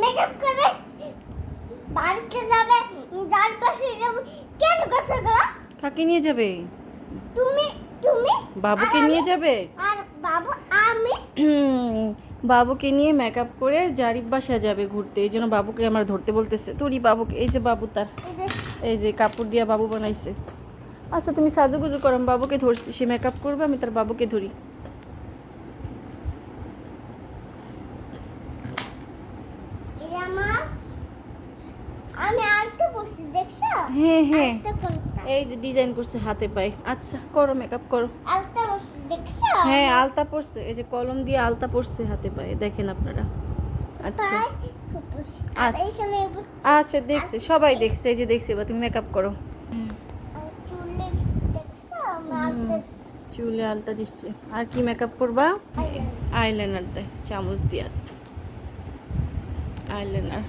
Makeup করে বাড়িতে যাবে যার পাশে যাবে। কেন করছ গো? কাকে নিয়ে যাবে? তুমি তুমি বাবুকে নিয়ে যাবে? আর বাবু আমি বাবুকে নিয়ে মেকআপ করে জারিফ বাসা যাবে ঘুরতে। এই জন্য বাবুকে আমার ধরতে বলতেছে। তোরই বাবুকে এই যে বাবু তার। এই যে কাপড় দিয়া বাবু বানাইছে। আচ্ছা তুমি সাজুগুজু করো বাবুকে ধরছি। সে মেকআপ করবে আমি তার বাবুকে ধরি এই যে আমার আমি দেখছ? হ্যাঁ হ্যাঁ। এই যে ডিজাইন করছে হাতে পায়ে। আচ্ছা করো মেকআপ করো। আলতো পড়ছি দেখছ? হ্যাঁ আলতা এই যে কলম দিয়ে আলতা হাতে পায়ে দেখেন আপনারা। আচ্ছা। আচ্ছা। আচ্ছা দেখছে। সবাই দেখছে এই যে দেখছে এবার তুমি মেকআপ করো। চুলে আলতা দিচ্ছে। আর কি মেকআপ করবা? আইলাইনার দেয় চামচ দিয়া। আইলাইনার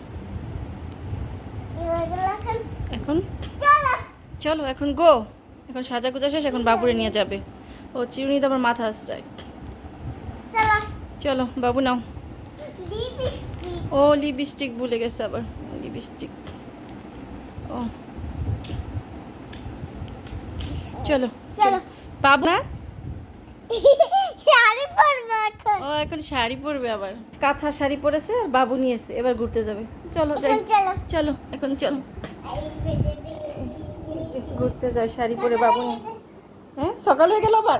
এখন? চলো। এখন গো। এখন সাজা গুজা শেষ এখন বাবুরে নিয়ে যাবে। ও চিরুনি তো আমার মাথা আসরায় চলো। চলো বাবু নাও। ও লিপস্টিক ভুলে গেছে আবার। লিপস্টিক। ও। চলো। চলো বাবু না শাড়ি পরবে এখন। ও এখন শাড়ি পরবে আবার। কাঁথা শাড়ি পরেছে আর বাবু নিয়েছে এবার ঘুরতে যাবে। চলো যাই। চলো। চলো এখন চলো। ঘুরতে যায় শাড়ি পরে বাবু নিয়ে। হ্যাঁ সকাল হয়ে গেল আবার?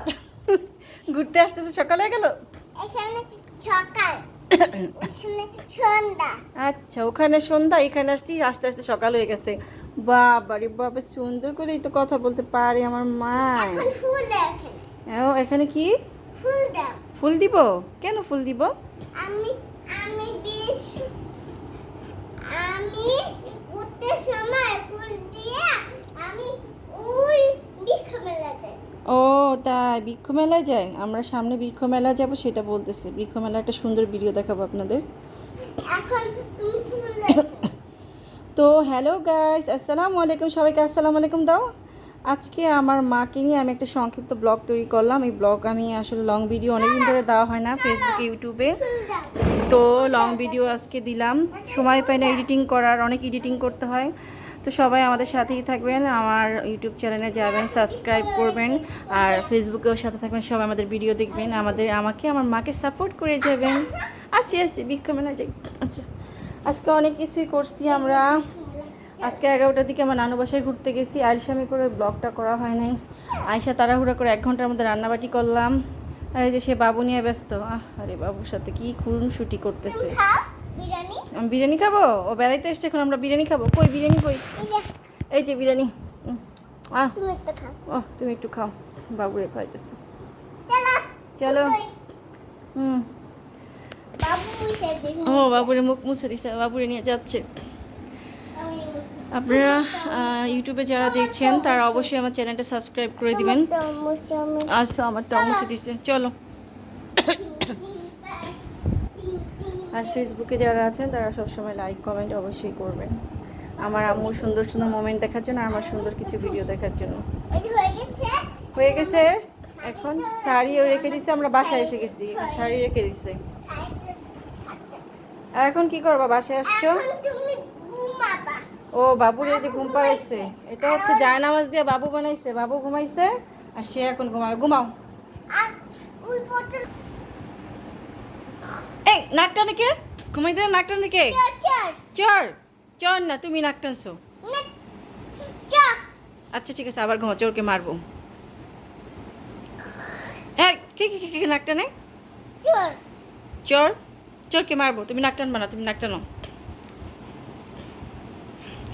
ঘুরতে আসতেছে সকাল হয়ে গেল? এখানে সকাল আচ্ছা ওখানে সন্ধ্যা এখানে আসছি আস্তে আস্তে সকাল হয়ে গেছে। বাবা রে বাবা সুন্দর করেই তো কথা বলতে পারে আমার মা। এখানে কি? ফুল দাও। ফুল দিব? কেন ফুল দিব? আমি আমি বেশ আমি উঠতে সময় ফুল দিয়ে আমি ওই বৃক্ষ ও তাই বৃক্ষ মেলায় যায় আমরা সামনে বৃক্ষ মেলায় যাব সেটা বলতেছে। বৃক্ষ মেলা একটা সুন্দর ভিডিও দেখাবো আপনাদের। এখন তুমি ফুল দাও। তো হ্যালো গাইস আসসালামু আলাইকুম। সবাইকে আসসালামু আলাইকুম দাও। আজকে আমার মাকে নিয়ে আমি একটা সংক্ষিপ্ত ব্লগ তৈরি করলাম। এই ব্লগ আমি আসলে লং ভিডিও অনেকদিন ধরে দেওয়া হয় না ফেসবুকে ইউটিউবে তো লং ভিডিও আজকে দিলাম। সময় পাই না এডিটিং করার, অনেক এডিটিং করতে হয়। তো সবাই আমাদের সাথেই থাকবেন। আমার ইউটিউব চ্যানেলে যাবেন সাবস্ক্রাইব করবেন। আর ফেসবুকেও সাথে থাকবেন। সবাই আমাদের ভিডিও দেখবেন। আমাদের, আমাকে, আমার মাকে সাপোর্ট করে যাবেন। আসি আসি বৃক্ষ মেলা যাই। আচ্ছা আজকে অনেক কিছুই করছি আমরা। আজকে এগারোটার দিকে আমার নানু বাসায় ঘুরতে গেছি। আলসামি করে ব্লগটা করা হয় নাই। আয়সা তাড়াহুড়া করে এক ঘণ্টার মধ্যে রান্নাবাটি করলাম। আর এই যে সে বাবু নিয়ে ব্যস্ত। আহ আরে বাবুর সাথে কি খুনসুটি করতেছে। আমি বিরিয়ানি খাব? ও বেড়াইতে এসছে এখন আমরা বিরিয়ানি খাব। কই বিরিয়ানি কই? এই যে। বিরিয়ানি। আহ। ও তুমি একটু খাও। বাবুরে খাইতেছে চলো। হুম। ও বাবুরে মুখ মুছে দিছে। বাবুরে নিয়ে যাচ্ছে। আপনারা ইউটিউবে যারা দেখছেন তারা অবশ্যই আমার চ্যানেলটা সাবস্ক্রাইব করে দিবেন। আচ্ছা আমার মুছে দিছে। চলো। আর ফেসবুকে যারা আছেন তারা সবসময় লাইক কমেন্ট অবশ্যই করবেন। আমার আম্মুর সুন্দর সুন্দর মোমেন্ট দেখার জন্য আমার সুন্দর কিছু ভিডিও দেখার জন্য। হয়ে গেছে? এখন শাড়িও রেখে দিছে আমরা বাসায় এসে গেছি। শাড়ি রেখে দিছে। আর এখন কি করবা বাসায় আসছো? তুমি ঘুমাবা। ও বাবুর এই যে ঘুম পাড়াইছে। এটা হচ্ছে জায়নামাজ দিয়ে বাবু বানাইছে বাবু ঘুমাইছে আর সে এখন ঘুমাবে। ঘুমাও। এই নাক ঘুমাইতে নাক? টানে কে চল চল চর চর না তুমি নাক টানছো। আচ্ছা ঠিক আছে আবার ঘুমা চোরকে মারবো। এই কে কে কে নাক টানে? চর চোরকে মারবো। তুমি নাক টানবা না তুমি নাক টানো।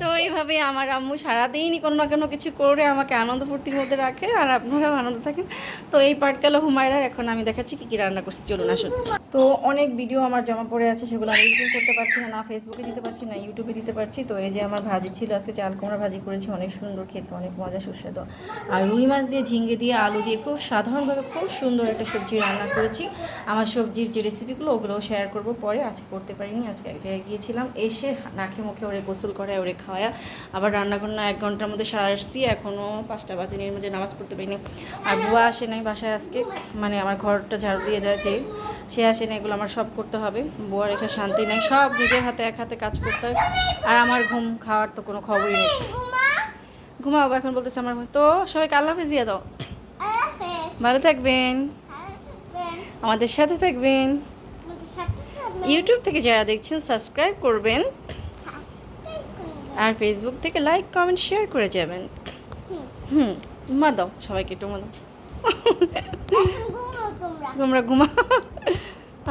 তো এইভাবে আমার আম্মু সারাদিনই কোনো না কোনো কিছু করে আমাকে আনন্দ ফুর্তির মধ্যে রাখে, আর আপনারাও আনন্দ থাকেন। তো এই পার্ট গেল হুমায়রার, এখন আমি দেখাচ্ছি কী কী রান্না করছি। চলুন, আসুন। তো অনেক ভিডিও আমার জমা পড়ে আছে, সেগুলো আমি এডিটিং করতে পারছি না না ফেসবুকে দিতে পারছি, না ইউটিউবে দিতে পারছি। তো এই যে আমার ভাজি ছিল, আজকে চাল কুমড়া ভাজি করেছি, অনেক সুন্দর খেতে, অনেক মজা, সুস্বাদু। আর রুই মাছ দিয়ে ঝিঙ্গে দিয়ে, আলু দিয়ে খুব সাধারণভাবে খুব সুন্দর একটা সবজি রান্না করেছি। আমার সবজির যে রেসিপিগুলো ওগুলোও শেয়ার করব পরে, আজকে করতে পারিনি, আজকে এক জায়গায় গিয়েছিলাম, এসে নাকে মুখে ওরে গোসল করে ওরে খাওয়া আবার রান্না বান্না এক ঘণ্টার মধ্যে সারছি এখনও পাঁচটা বাজে এর মধ্যে নামাজ পড়তে পারিনি। আর বুয়া আসে নাই বাসায় আজকে মানে আমার ঘরটা ঝাড়ু দিয়ে যায় যে সে আসে না এগুলো আমার সব করতে হবে। বুয়া রেখে শান্তি নেই সব নিজের হাতে এক হাতে কাজ করতে হয়। আর আমার ঘুম খাওয়ার তো কোনো খবরই নেই। ঘুমা ঘুমাবো এখন বলতেছে আমার তো সবাইকে আল্লাহ হাফেজ দিয়ে দাও। ভালো থাকবেন। আমাদের সাথে থাকবেন। ইউটিউব থেকে যারা দেখছেন সাবস্ক্রাইব করবেন। আর ফেসবুক থেকে লাইক কমেন্ট শেয়ার করে যাবেন। হুম। মা দাও সবাইকে একটু মা দাও তোমরা। ঘুমা